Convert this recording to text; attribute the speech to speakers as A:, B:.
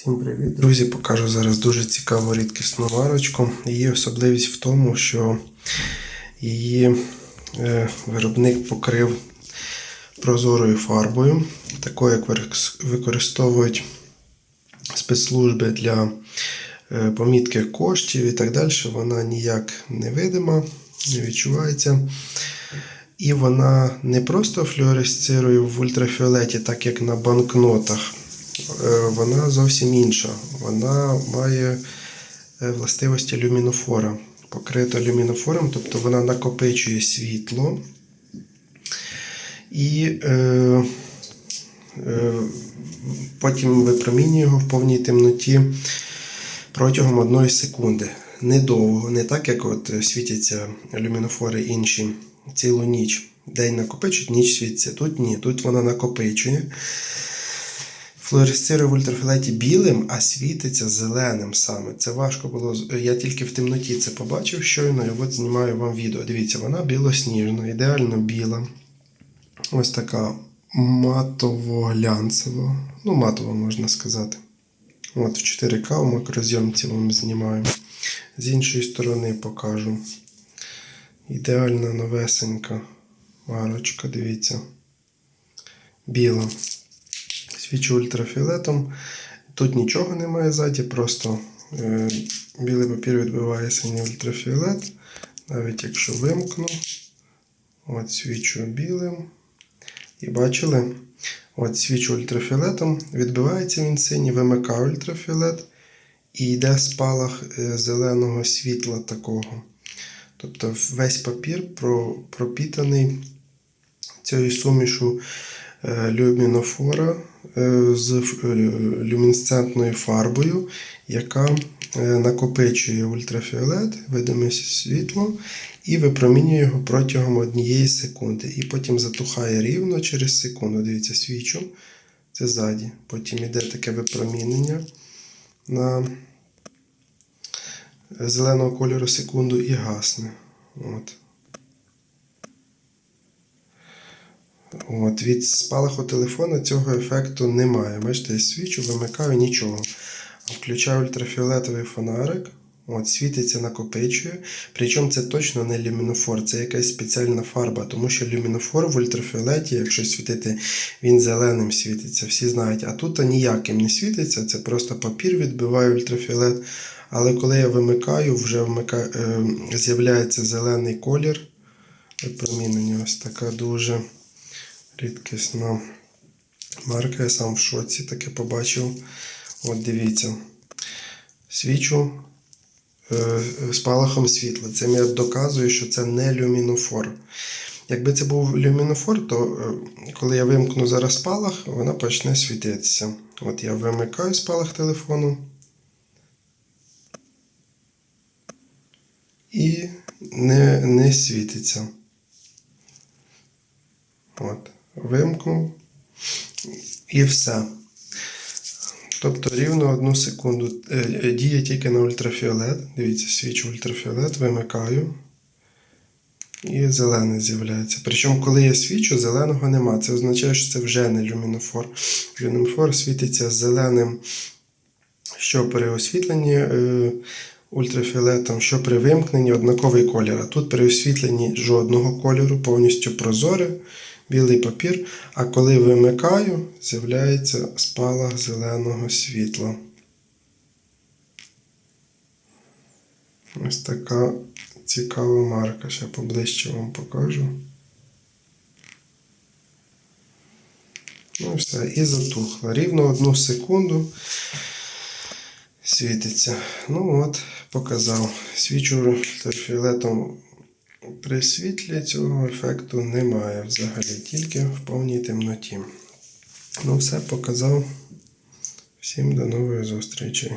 A: Всім привіт, друзі! Покажу зараз дуже цікаву рідкісну марочку. Її особливість в тому, що її е, виробник покрив прозорою фарбою, такою, як використовують спецслужби для е, помітки коштів і так далі. Вона ніяк не видима, не відчувається. І вона не просто флюоресцирує в ультрафіолеті, так як на банкнотах. Е, Вона зовсім інша. Вона має е, властивості люмінофора. Покрита люмінофором, тобто вона накопичує світло. І е, е, потім випромінює його в повній темноті протягом одної секунди. Недовго, не так, як от світяться люмінофори інші цілу ніч. День накопичують, ніч світиться. Тут ні, тут вона накопичує. Флуоресцирує в ультрафіолеті білим, а світиться зеленим саме. Це важко було. Я тільки в темноті це побачив щойно, і от знімаю вам відео. Дивіться, вона білосніжна, ідеально біла. Ось така матово-глянцева. Ну, матово можна сказати. От в 4К в макрозйомці вам знімаю. З іншої сторони покажу. Ідеальна новесенька марочка, дивіться. Біла. Свічу ультрафіолетом. Тут нічого немає ззаді, просто е, білий папір відбиває синій ультрафіолет. Навіть якщо вимкну, от свічу білим. І бачили? От свічу ультрафіолетом, відбивається він синій, вимикає ультрафіолет і йде спалах е, зеленого світла такого. Тобто весь папір пропітаний цією сумішу люмінофора е, з е, люмінесцентною фарбою, яка е, накопичує ультрафіолет, видиме світло, і випромінює його протягом однієї секунди. І потім затухає рівно через секунду. Дивіться, свічу. Це ззаді. Потім йде таке випромінення на зеленого кольору секунду і гасне. От. От, від спалаху телефона цього ефекту немає. Бачите, я свічу, вимикаю нічого. Включаю ультрафіолетовий фонарик. От, світиться, накопичує. Причому це точно не люмінофор, це якась спеціальна фарба, тому що люмінофор в ультрафіолеті, якщо світити, він зеленим світиться, всі знають. А тут ніяким не світиться, це просто папір відбиває ультрафіолет. Але коли я вимикаю, вже вмика... е, з'являється зелений колір. Випромінення ось така дуже рідкісна марка. Я сам в шоці таке побачив. От дивіться. Свічу е, спалахом світла. Цим я доказую, що це не люмінофор. Якби це був люмінофор, то е, коли я вимкну зараз спалах, вона почне світитися. От я вимикаю спалах телефону. І не, не світиться. От, вимкнув і все. Тобто рівно одну секунду е, е, діє тільки на ультрафіолет. Дивіться, свічу ультрафіолет, вимикаю. І зелений з'являється. Причому, коли я свічу, зеленого нема. Це означає, що це вже не люмінофор. Люмінофор світиться зеленим, що при освітленні е, ультрафіолетом, що при вимкненні однаковий колір. А тут при освітленні жодного кольору, повністю прозоре, білий папір. А коли вимикаю, з'являється спалах зеленого світла. Ось така цікава марка. Ще поближче вам покажу. Ну все, і затухла. Рівно одну секунду світиться. Ну от, показав. Свічу ультрафіолетом при світлі цього ефекту немає взагалі, тільки в повній темноті. Ну, все показав. Всім до нової зустрічі.